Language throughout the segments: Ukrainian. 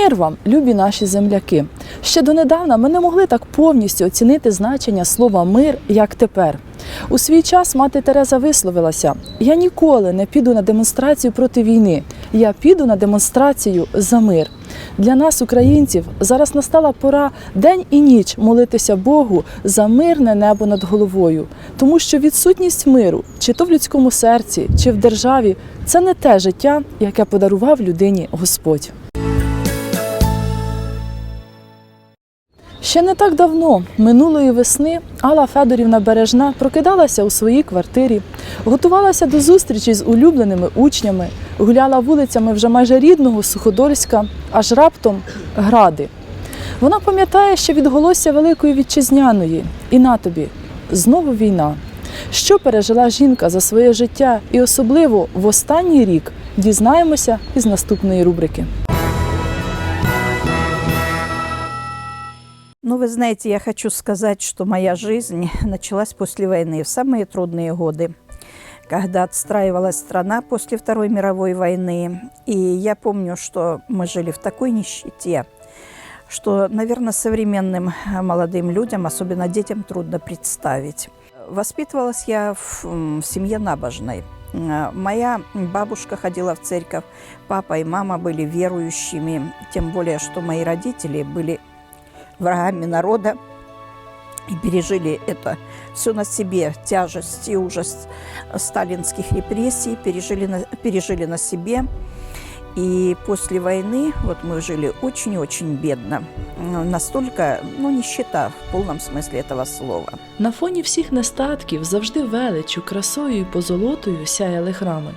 Мир вам, любі наші земляки. Ще донедавна ми не могли так повністю оцінити значення слова мир, як тепер. У свій час мати Тереза висловилася: Я ніколи не піду на демонстрацію проти війни. Я піду на демонстрацію за мир. Для нас, українців, зараз настала пора день і ніч молитися Богу за мирне небо над головою, тому що відсутність миру, чи то в людському серці, чи в державі, це не те життя, яке подарував людині Господь. Ще не так давно, минулої весни, Алла Федорівна Бережна прокидалася у своїй квартирі, готувалася до зустрічі з улюбленими учнями, гуляла вулицями вже майже рідного Суходольська, аж раптом гради. Вона пам'ятає ще відголосся Великої Вітчизняної, і на тобі знову війна. Що пережила жінка за своє життя, і особливо в останній рік дізнаємося із наступної рубрики. Ну, вы знаете, я хочу сказать, что моя жизнь началась после войны, в самые трудные годы, когда отстраивалась страна после Второй мировой войны. И я помню, что мы жили в такой нищете, что, наверное, современным э, молодым людям, особенно детям, трудно представить. Воспитывалась я в, в семье набожной. Э, Моя бабушка ходила в церковь, папа и мама были верующими, тем более, что мои родители были врагами народа и пережили это все на себе, тяжесть и ужас сталинских репрессий, пережили на, пережили на себе. И после войны вот мы жили очень-очень бедно. М, Настолько, ну, нищета в полном смысле этого слова. На фоні всіх нестатків завжди величу, красою і позолотою сяяли храми.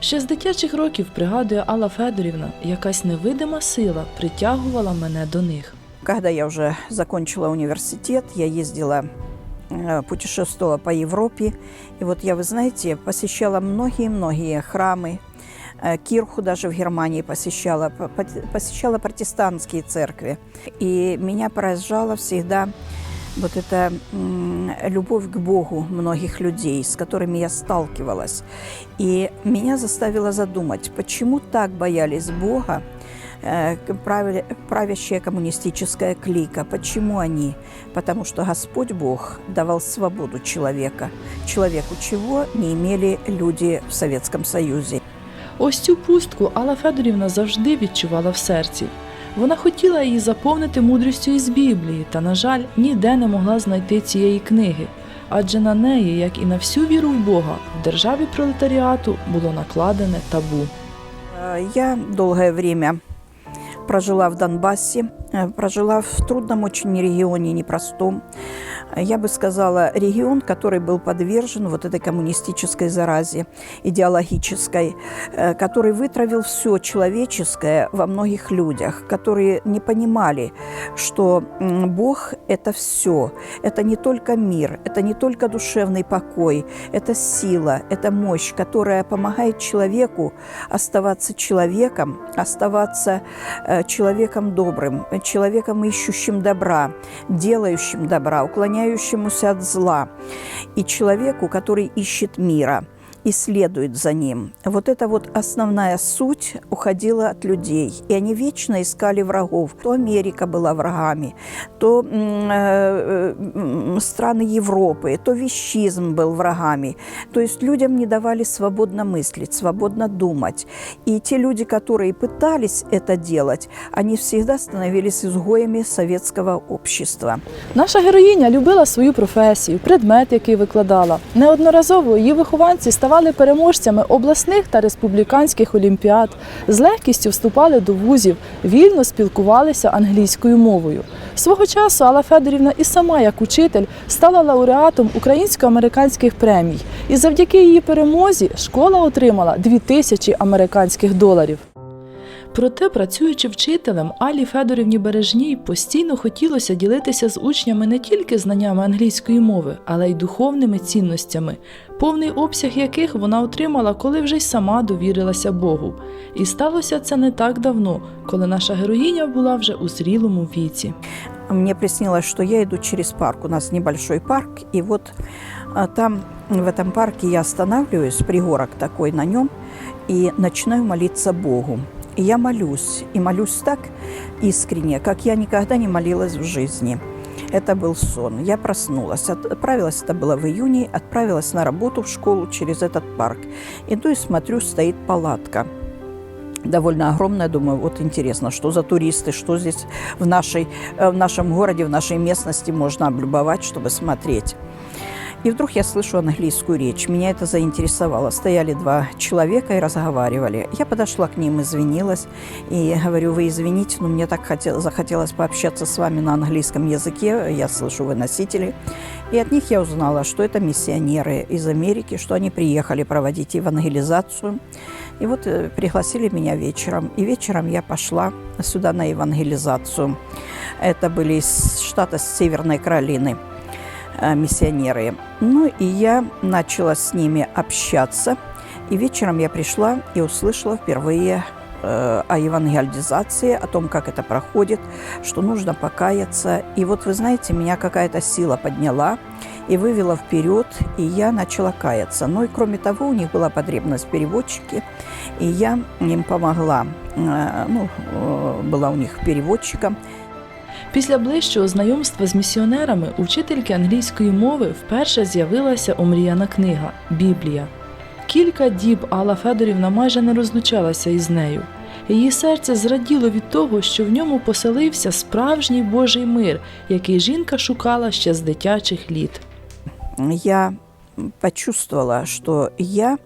Ще з дитячих років пригадує Алла Федорівна, якась невидима сила притягувала мене до них. Когда я уже закончила университет, я ездила, э, путешествовала по Европе. И вот я, вы знаете, посещала многие-многие храмы. Э, Кирху даже в Германии посещала, по- по- посещала протестантские церкви. И меня поражала всегда вот эта любовь к Богу многих людей, с которыми я сталкивалась. И меня заставило задумать, почему так боялись Бога правящая коммунистическая клика. Почему они? Потому что Господь Бог давал свободу человека, человеку чего не имели люди в Советском Союзе. Ось цю пустку Алла Федорівна завжди відчувала в серці. Вона хотіла її заповнити мудрістю із Біблії, та, на жаль, ніде не могла знайти цієї книги. Адже на неї, як і на всю віру в Бога, в державі пролетаріату було накладене табу. Э, Я долгое время прожила в Донбассе, э, прожила в трудном очень регионе, непростом. Я бы сказала, регион, который был подвержен вот этой коммунистической заразе идеологической, э, который вытравил все человеческое во многих людях, которые не понимали, что Бог – это все, это не только мир, это не только душевный покой, это сила, это мощь, которая помогает человеку оставаться человеком, оставаться э, человеком добрым, человеком ищущим добра, делающим добра, уклоняющемуся от зла, и человеку, который ищет мира и следует за ним. Вот эта вот основная суть уходила от людей. И они вечно искали врагов. То Америка была врагами, то м, э, м, страны Европы, то вещизм был врагами. То есть людям не давали свободно мыслить, свободно думать. И те люди, которые пытались это делать, они всегда становились изгоями советского общества. Наша героїня любила свою професію, предмет, який викладала. Неодноразово її вихованці ставали переможцями обласних та республіканських олімпіад, з легкістю вступали до вузів, вільно спілкувалися англійською мовою. Свого часу Алла Федорівна і сама, як учитель, стала лауреатом українсько-американських премій. І завдяки її перемозі школа отримала 2000 американських доларів. Проте, працюючи вчителем, Алі Федорівні Бережній постійно хотілося ділитися з учнями не тільки знаннями англійської мови, але й духовними цінностями, повний обсяг яких вона отримала, коли вже й сама довірилася Богу. І сталося це не так давно, коли наша героїня була вже у зрілому віці. Мне приснилось, что я иду через парк. У нас небольшой парк, и вот там, в этом парке, я останавливаюсь, пригорок такой на нем, и начинаю молиться Богу. И я молюсь, и молюсь так искренне, как я никогда не молилась в жизни. Это был сон. Я проснулась. Отправилась, это было в июне, отправилась на работу в школу через этот парк. Иду и смотрю, стоит палатка довольно огромная. Думаю, вот интересно, что за туристы, что здесь в, нашей, э, в нашем городе, в нашей местности можно облюбовать, чтобы смотреть. И вдруг я слышу английскую речь. Меня это заинтересовало. Стояли два человека и разговаривали. Я подошла к ним, извинилась и говорю, вы извините, но мне так хотел, захотелось пообщаться с вами на английском языке. Я слышу, вы носители. И от них я узнала, что это миссионеры из Америки, что они приехали проводить евангелизацию. И вот э, пригласили меня вечером. И вечером я пошла сюда на евангелизацию. Это были из штата Северной Каролины миссионеры. Ну и я начала с ними общаться. И вечером я пришла и услышала впервые э, о евангелизации, о том, как это проходит, что нужно покаяться. И вот вы знаете, меня какая-то сила подняла и вывела вперед, и я начала каяться. Ну и кроме того, у них была потребность в переводчике, и я им помогла. Э, Ну, э, была у них переводчиком. Після ближчого знайомства з місіонерами у вчительки англійської мови вперше з'явилася омріяна книга Біблія. Кілька діб Алла Федорівна майже не розлучалася із нею. Її серце зраділо від того, що в ньому поселився справжній Божий мир, який жінка шукала ще з дитячих літ. я почувствовала, что я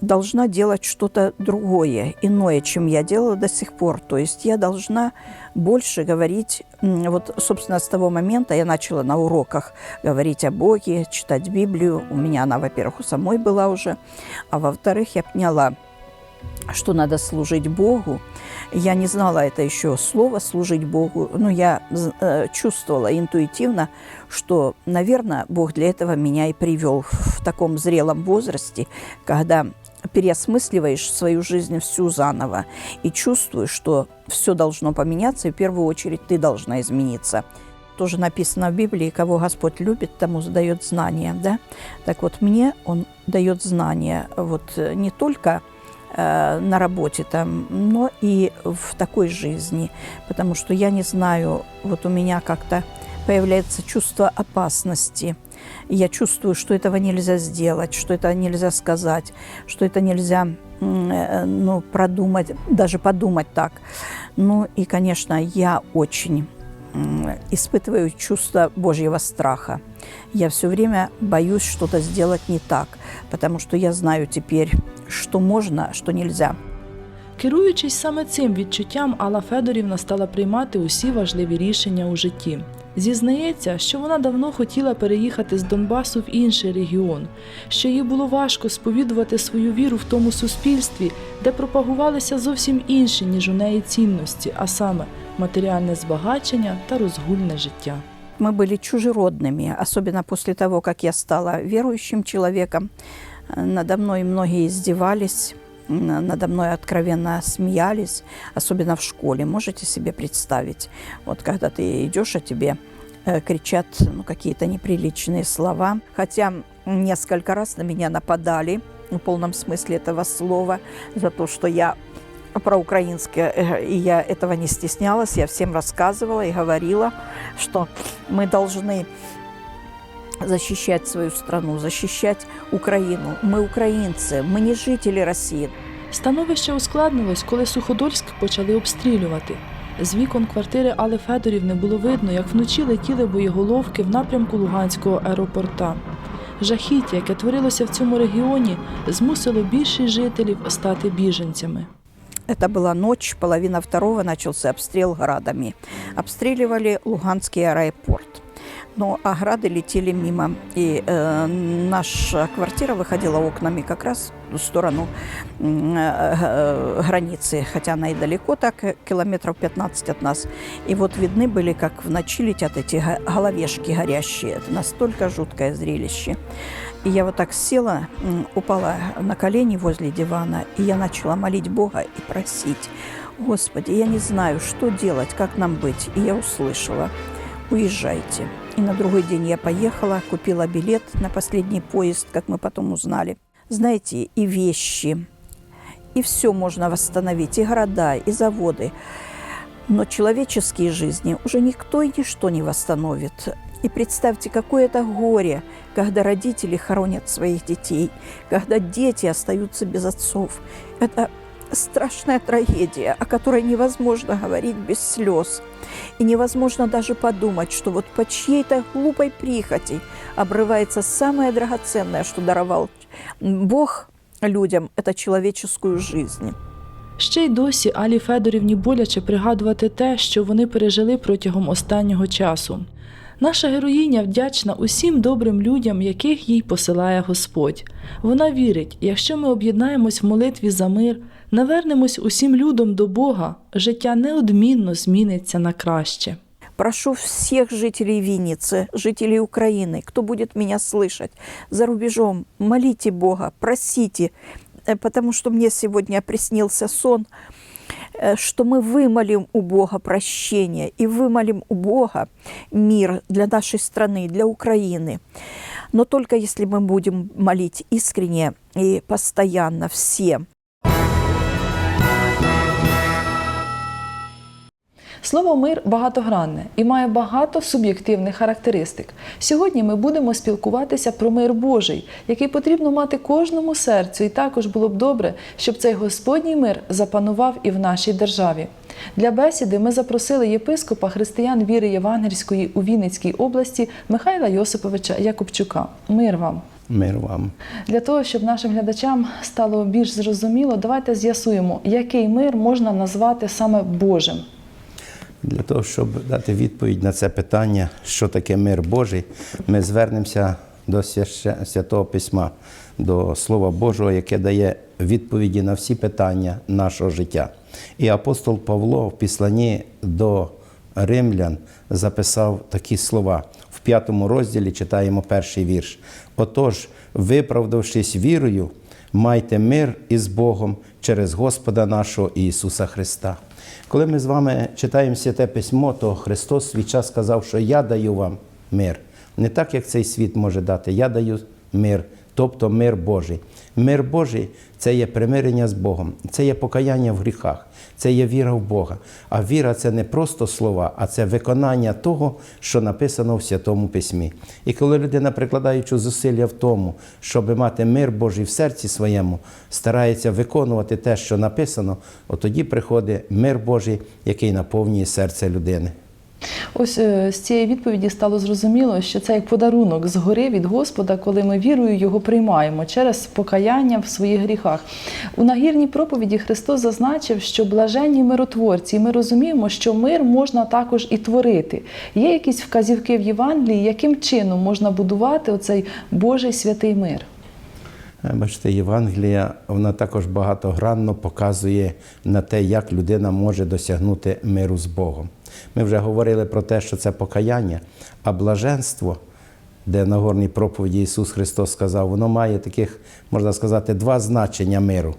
должна делать что-то другое, иное, чем я делала до сих пор. То есть я должна больше говорить, вот, собственно, с того момента я начала на уроках говорить о Боге, читать Библию. У меня она, во-первых, у самой была уже, а во-вторых, я поняла, что надо служить Богу. Я не знала это еще слово «служить Богу», но я э, чувствовала интуитивно, что, наверное, Бог для этого меня и привел в таком зрелом возрасте, когда переосмысливаешь свою жизнь всю заново и чувствуешь, что все должно поменяться, и в первую очередь ты должна измениться. Тоже написано в Библии, кого Господь любит, тому дает знания, да? Так вот, мне Он дает знания вот э, не только э, на работе там, но и в такой жизни, потому что я не знаю, вот у меня как-то появляется чувство опасности. И я чувствую, что этого нельзя сделать, что это нельзя сказать, что это нельзя м, э, ну, продумать, даже подумать так. Ну и, конечно, я очень м, испытываю чувство Божьего страха. Я все время боюсь что-то сделать не так, потому что я знаю теперь, что можно, а что нельзя. Керуючись саме цим відчуттям, Алла Федорівна стала приймати усі важливі рішення у житті. Зізнається, що вона давно хотіла переїхати з Донбасу в інший регіон, що їй було важко сповідувати свою віру в тому суспільстві, де пропагувалися зовсім інші, ніж у неї цінності, а саме матеріальне збагачення та розгульне життя. Мы были чужеродными, особенно после того, как я стала верующим человеком. Э, Надо мной многие издевались, м, надо мной откровенно смеялись, особенно в школе. Можете себе представить, вот когда ты идешь, а тебе э, кричат ну, какие-то неприличные слова. Хотя несколько раз на меня нападали, в полном смысле этого слова, за то, что я проукраинская, э, и я этого не стеснялась, я всем рассказывала и говорила, что мы должны защищать свою страну, защищать Украину. Мы украинцы, мы не жители России. Становище ускладнилось, коли Суходольськ почали обстрілювати. З вікон квартири Али Федорівни було видно, як вночі летіли боєголовки в напрямку Луганського аеропорта. Жахіття, яке творилося в цьому регіоні, змусило більшість жителів стати біженцями. Это была ночь, половина второго начался обстрел градами. Обстреливали Луганский аэропорт. Но а грады летели мимо. И э, наша квартира выходила окнами как раз в сторону э, э, границы, хотя она и далеко, так э, километров 15 от нас. И вот видны были, как в ночи летят эти го- головешки горящие. Это настолько жуткое зрелище. И я вот так села, упала на колени возле дивана, и я начала молить Бога и просить, Господи, я не знаю, что делать, как нам быть. И я услышала, уезжайте. И на другой день я поехала, купила билет на последний поезд, как мы потом узнали. Знаете, и вещи, и все можно восстановить, и города, и заводы. Но человеческие жизни уже никто и ничто не восстановит. И представьте, какое это горе, когда родители хоронят своих детей, когда дети остаются без отцов. Это страшная трагедия, о которой невозможно говорить без слез. И невозможно даже подумать, что вот по чьей-то глупой прихоти обрывается самое драгоценное, что даровал Бог людям, это человеческую жизнь. Ще й досі Алі Федорівні боляче пригадувати те, що вони пережили протягом останнього часу. Наша героїня вдячна усім добрим людям, яких їй посилає Господь. Вона вірить, якщо ми об'єднаємось в молитві за мир, навернемось усім людям до Бога, життя неодмінно зміниться на краще. Прошу всех жителей Винницы, жителей Украины, кто будет меня слышать, за рубежом, молите Бога, просите, э, потому что мне сегодня приснился сон, э, что мы вымолим у Бога прощение и вымолим у Бога мир для нашей страны, для Украины. Но только если мы будем молить искренне и постоянно все. Слово мир багатогранне і має багато суб'єктивних характеристик. Сьогодні ми будемо спілкуватися про мир Божий, який потрібно мати кожному серцю, і також було б добре, щоб цей Господній мир запанував і в нашій державі. Для бесіди ми запросили єпископа християн віри Євангельської у Вінницькій області Михайла Йосиповича Якубчука. Мир вам! Мир вам. Для того, щоб нашим глядачам стало більш зрозуміло, давайте з'ясуємо, який мир можна назвати саме Божим. Для того, щоб дати відповідь на це питання, що таке мир Божий, ми звернемося до Святого Письма, до Слова Божого, яке дає відповіді на всі питання нашого життя. І апостол Павло в післанні до римлян записав такі слова. В п'ятому розділі читаємо перший вірш. Отож, виправдавшись вірою, майте мир із Богом через Господа нашого Ісуса Христа. Коли ми з вами читаємо святе письмо, то Христос свій час сказав, що я даю вам мир. Не так, як цей світ може дати. Я даю мир, тобто мир Божий. Мир Божий це є примирення з Богом, це є покаяння в гріхах, це є віра в Бога. А віра це не просто слова, а це виконання того, що написано в Святому Письмі. І коли людина, прикладаючи зусилля в тому, щоб мати мир Божий в серці своєму, старається виконувати те, що написано, от тоді приходить мир Божий, який наповнює серце людини. Ось е, з цієї відповіді стало зрозуміло, що це як подарунок згори від Господа, коли ми вірою його приймаємо через покаяння в своїх гріхах. У нагірній проповіді Христос зазначив, що блаженні миротворці, і ми розуміємо, що мир можна також і творити. Є якісь вказівки в Євангелії, яким чином можна будувати оцей Божий святий мир. Е, Бачите, Євангелія вона також багатогранно показує на те, як людина може досягнути миру з Богом. Ми вже говорили про те, що це покаяння, а блаженство, де на горній проповіді Ісус Христос сказав, воно має таких, можна сказати, два значення миру,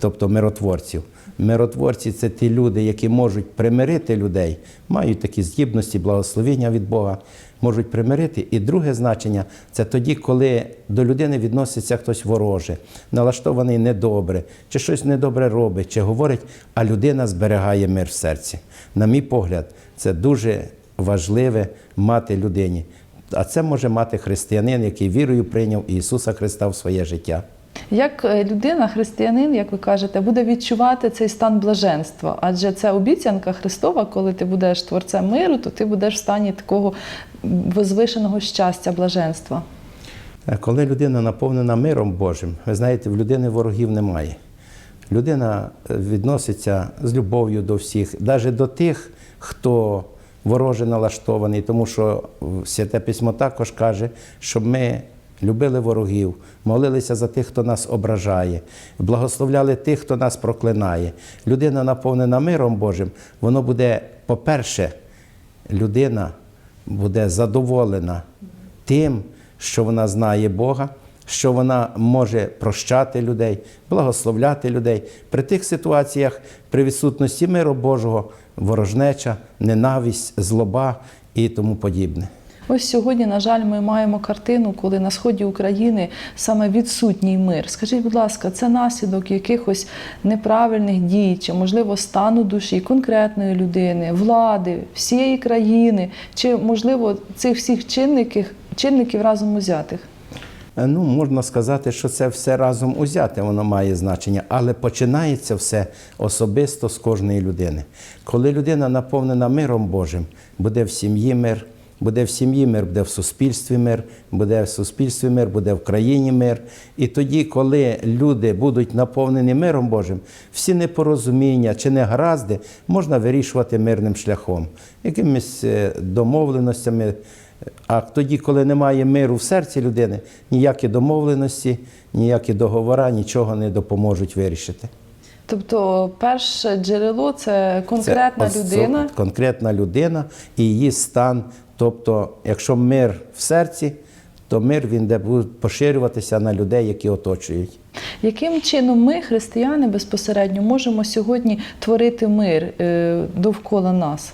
тобто миротворців. Миротворці це ті люди, які можуть примирити людей, мають такі здібності, благословення від Бога, можуть примирити. І друге значення це тоді, коли до людини відноситься хтось вороже, налаштований недобре, чи щось недобре робить, чи говорить, а людина зберігає мир в серці. На мій погляд, це дуже важливе мати людині. А це може мати християнин, який вірою прийняв Ісуса Христа в своє життя. Як е, людина, християнин, як ви кажете, буде відчувати цей стан блаженства? Адже це обіцянка Христова, коли ти будеш творцем миру, то ти будеш в стані такого возвишеного щастя, блаженства. Е, Коли людина наповнена миром Божим, ви знаєте, в людини ворогів немає. Людина е, відноситься з любов'ю до всіх, навіть до тих, хто вороже налаштований, тому що Святе Письмо також каже, щоб ми любили ворогів, молилися за тих, хто нас ображає, благословляли тих, хто нас проклинає. Людина наповнена миром Божим, воно буде, по-перше, людина буде задоволена тим, що вона знає Бога, що вона може прощати людей, благословляти людей при тих ситуаціях, при відсутності миру Божого, ворожнеча, ненависть, злоба і тому подібне. Ось сьогодні, на жаль, ми маємо картину, коли на сході України саме відсутній мир. Скажіть, будь ласка, це наслідок якихось неправильних дій, чи можливо стану душі конкретної людини, влади, всієї країни, чи можливо цих всіх чинників, чинників разом узятих? Е, Ну, можна сказати, що це все разом узяте, воно має значення, але починається все особисто з кожної людини. Коли людина наповнена миром Божим, буде в сім'ї мир, буде в сім'ї мир, буде в суспільстві мир, буде в суспільстві мир, буде в країні мир. І тоді, коли люди будуть наповнені миром Божим, всі непорозуміння чи негаразди можна вирішувати мирним шляхом, якимись е, домовленостями. А тоді, коли немає миру в серці людини, ніякі домовленості, ніякі договори нічого не допоможуть вирішити. Тобто, перше джерело це конкретна Це людина. Конкретна людина і її стан. Тобто, якщо мир в серці, то мир він де буде поширюватися на людей, які оточують. Яким чином ми, християни, безпосередньо можемо сьогодні творити мир е, довкола нас?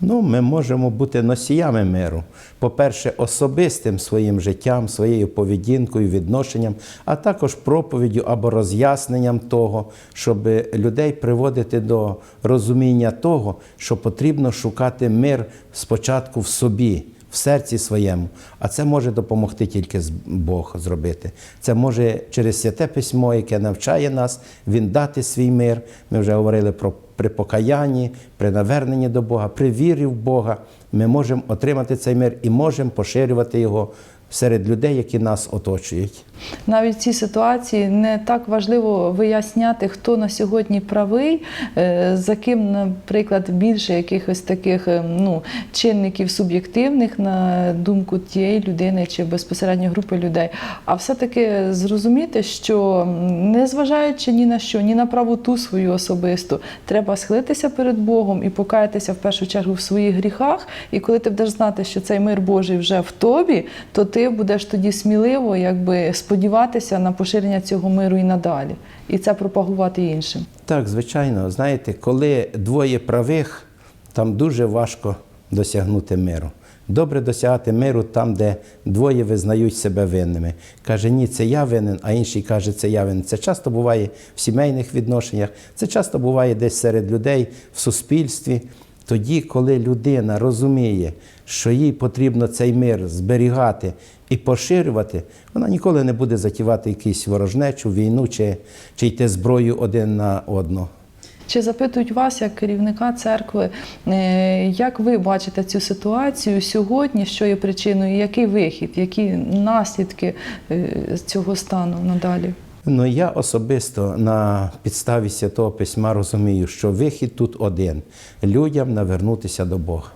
Ну, ми можемо бути носіями миру. По-перше, особистим своїм життям, своєю поведінкою, відношенням, а також проповіддю або роз'ясненням того, щоб людей приводити до розуміння того, що потрібно шукати мир спочатку в собі. В серці своєму, а це може допомогти тільки Бог зробити. Це може через святе письмо, яке навчає нас, він дати свій мир. Ми вже говорили про при покаянні, при наверненні до Бога, при вірі в Бога. Ми можемо отримати цей мир і можемо поширювати його серед людей, які нас оточують. Навіть в цій ситуації не так важливо виясняти, хто на сьогодні правий, е, за ким, наприклад, більше якихось таких е, ну, чинників суб'єктивних на думку тієї людини чи безпосередньо групи людей. А все-таки зрозуміти, що незважаючи ні на що, ні на правоту свою особисту, треба схилитися перед Богом і покаятися в першу чергу в своїх гріхах. І коли ти будеш знати, що цей мир Божий вже в тобі, то ти будеш тоді сміливо якби сподіватися на поширення цього миру і надалі, і це пропагувати іншим. Так, звичайно, знаєте, коли двоє правих, там дуже важко досягнути миру. Добре досягати миру там, де двоє визнають себе винними. Каже, ні, це я винен, а інший каже, це я винен. Це часто буває в сімейних відношеннях, це часто буває десь серед людей в суспільстві. Тоді, коли людина розуміє, що їй потрібно цей мир зберігати і поширювати, вона ніколи не буде затівати якусь ворожнечу, війну чи, чи йти зброю один на одного. Чи запитують вас, як керівника церкви, е, як ви бачите цю ситуацію сьогодні, що є причиною, який вихід, які наслідки е, цього стану надалі? Ну я особисто на підставі Святого Письма розумію, що вихід тут один людям навернутися до Бога.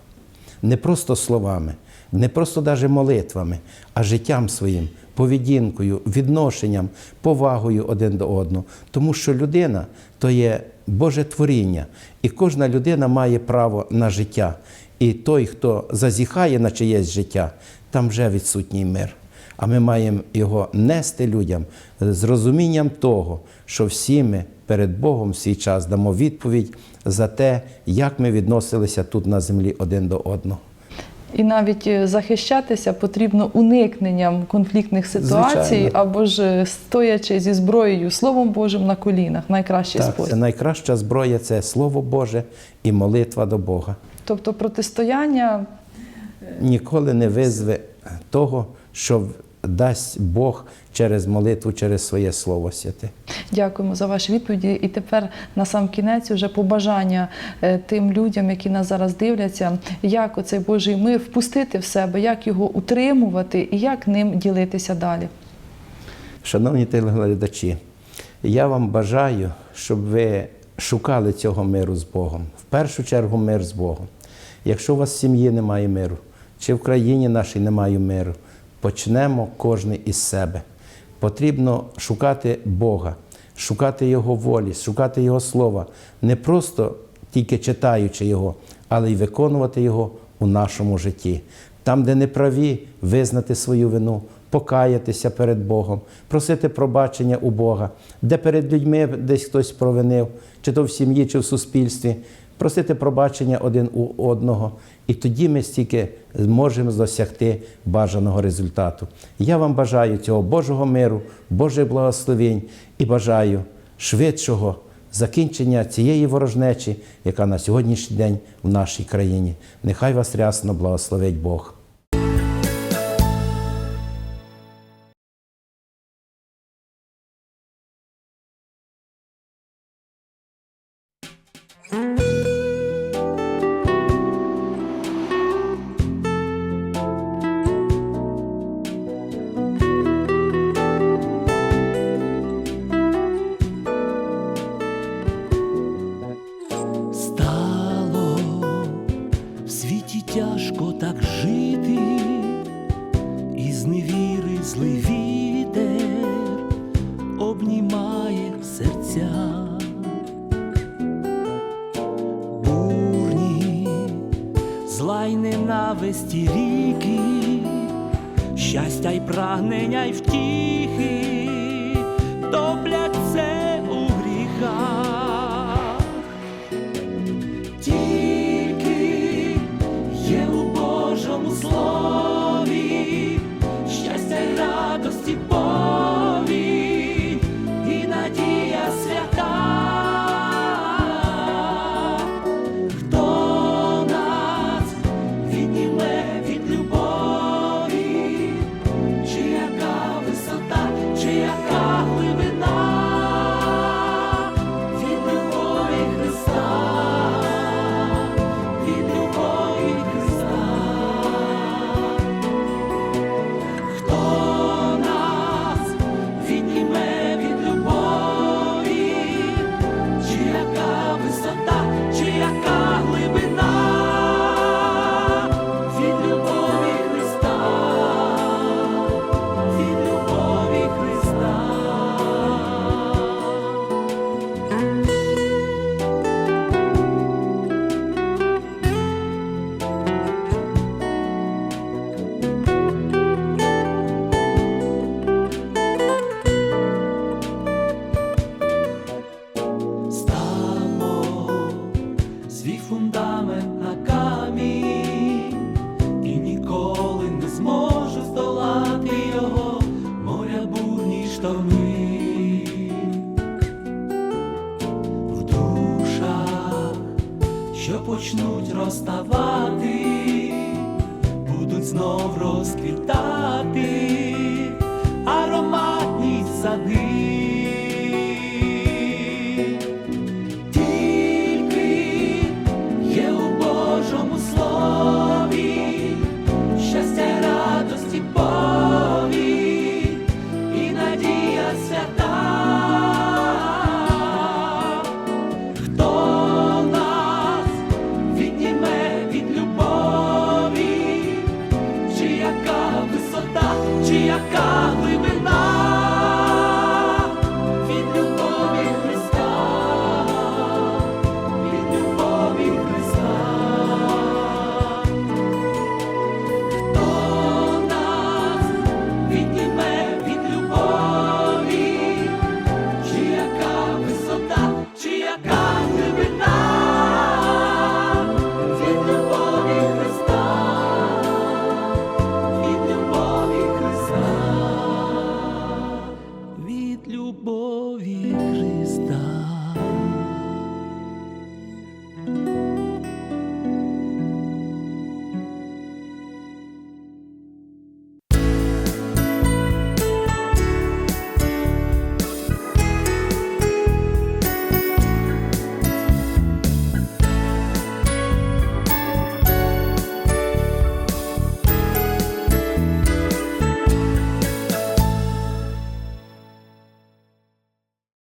Не просто словами, не просто навіть молитвами, а життям своїм, поведінкою, відношенням, повагою один до одного. Тому що людина то є Боже творіння, і кожна людина має право на життя. І той, хто зазіхає на чиєсь життя, там вже відсутній мир. А ми маємо його нести людям з розумінням того, що всі ми перед Богом в свій час дамо відповідь за те, як ми відносилися тут на землі один до одного. І навіть е, захищатися потрібно уникненням конфліктних ситуацій Звичайно. або ж е, стоячи зі зброєю Словом Божим на колінах, найкращий Так, спосіб. це найкраща зброя це Слово Боже і молитва до Бога. Тобто протистояння Ніколи не визве того, що дасть Бог через молитву, через своє Слово святе. Дякуємо за ваші відповіді. І тепер на сам кінець вже побажання е, тим людям, які нас зараз дивляться, як оцей Божий мир впустити в себе, як його утримувати і як ним ділитися далі. Шановні телеглядачі, я вам бажаю, щоб ви шукали цього миру з Богом. В першу чергу мир з Богом. Якщо у вас в сім'ї немає миру, чи в країні нашій немає миру, почнемо кожен із себе. Потрібно шукати Бога, шукати Його волі, шукати Його слова, не просто тільки читаючи Його, але й виконувати Його у нашому житті. Там, де не праві, визнати свою вину, покаятися перед Богом, просити пробачення у Бога, де перед людьми десь хтось провинив, чи то в сім'ї, чи в суспільстві, просити пробачення один у одного, і тоді ми стільки зможемо досягти бажаного результату. Я вам бажаю цього Божого миру, Божих благословень і бажаю швидшого. Закінчення цієї ворожнечі, яка на сьогоднішній день в нашій країні, нехай вас рясно благословить Бог. Christ born.